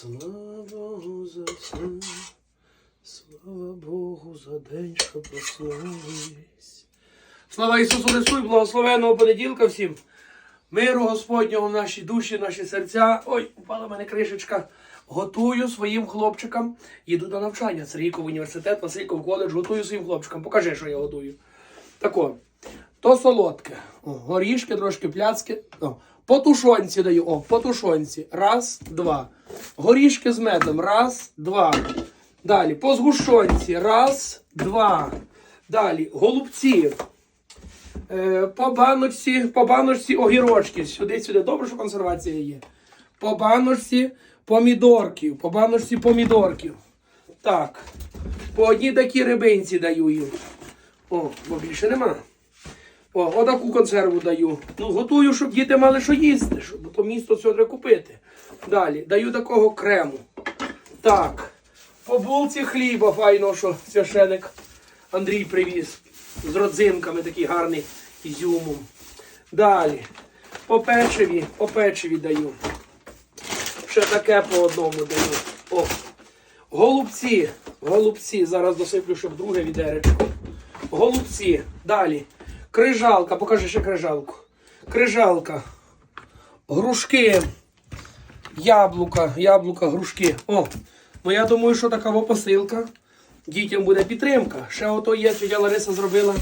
Слава Богу за все, слава Богу за день, що проснулись. Слава Ісусу Христу і благословенного понеділка всім. Миру Господнього в нашій душі, наші серця. Ой, упала мене кришечка. Готую своїм хлопчикам. Їду до навчання. Сергійко в університет, Василько в коледж. Готую своїм хлопчикам. Покажи, що я готую. Тако. То солодке. О, горішки, трошки пляцки. О, по тушонці даю. О, по тушонці. Раз, два. Горішки з медом. Раз, два. Далі. По згущонці. Раз, два. Далі. Голубці. Е, по баночці, по баночці огірочки. Сюди, сюди. Добре, що консервація є. По баночці помідорків. По баночці помідорків. Так. По одній такій рибинці даю їм. О, бо більше нема. О, отаку консерву даю. Ну, готую, щоб діти мали що їсти, щоб то місто треба купити. Далі, даю такого крему. Так. По булці хліба файно, що священик Андрій привіз. З родзинками такий гарний ізюмом. Далі. По печиві, по печиві даю. Ще таке по одному даю. О. Голубці. Голубці. Зараз досиплю, щоб друге відеречко. Голубці. Далі. Крижалка. Покажи ще крижалку. Крижалка. Грушки. Яблука. Яблука, грушки. О. Ну я думаю, що така посилка. Дітям буде підтримка. Ще ото є, тетя Лариса зробила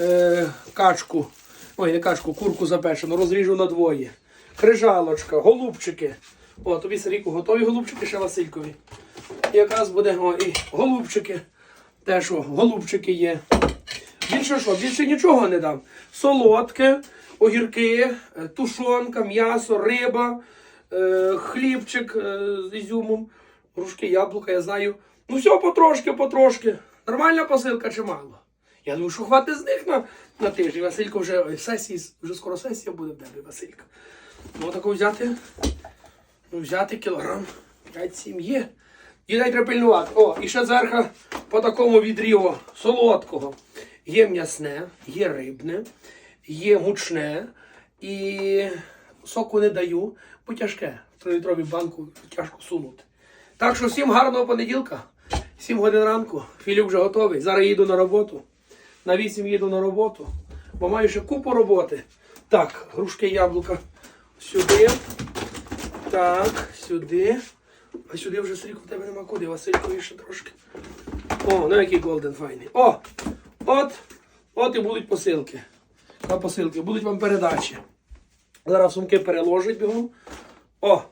е, качку. Ой, не качку, курку запечену, розріжу на двоє. Крижалочка, голубчики. О, тобі Саріку готові голубчики, ще Василькові. І якраз буде о, і голубчики. Те, що голубчики є. Більше що, більше нічого не дам. Солодке, огірки, е, тушонка, м'ясо, риба, е, хлібчик е, з ізюмом, грушки, яблука, я знаю. Ну все потрошки, потрошки. Нормальна посилка чи мало? Я думаю, що хватить з них на, на тиждень. Василько вже сесії, вже скоро сесія буде в тебе, Василька. Ну таку взяти. Ну, взяти кілограм 5-7 є. І треба пильнувати. О, і ще зверху по такому відрі о, солодкого. Є м'ясне, є рибне, є мучне і соку не даю, бо тяжке. В трилітровій банку тяжко сунути. Так що всім гарного понеділка, 7 годин ранку. Філіп вже готовий. Зараз їду на роботу. На 8 їду на роботу, бо маю ще купу роботи. Так, грушки яблука сюди. Так, сюди. А сюди вже стрік у тебе нема куди, Василькові ще трошки. О, ну який голден файний. О! От, от і будуть посилки. Посилки, будуть вам передачі. Зараз сумки переложить бігом. О,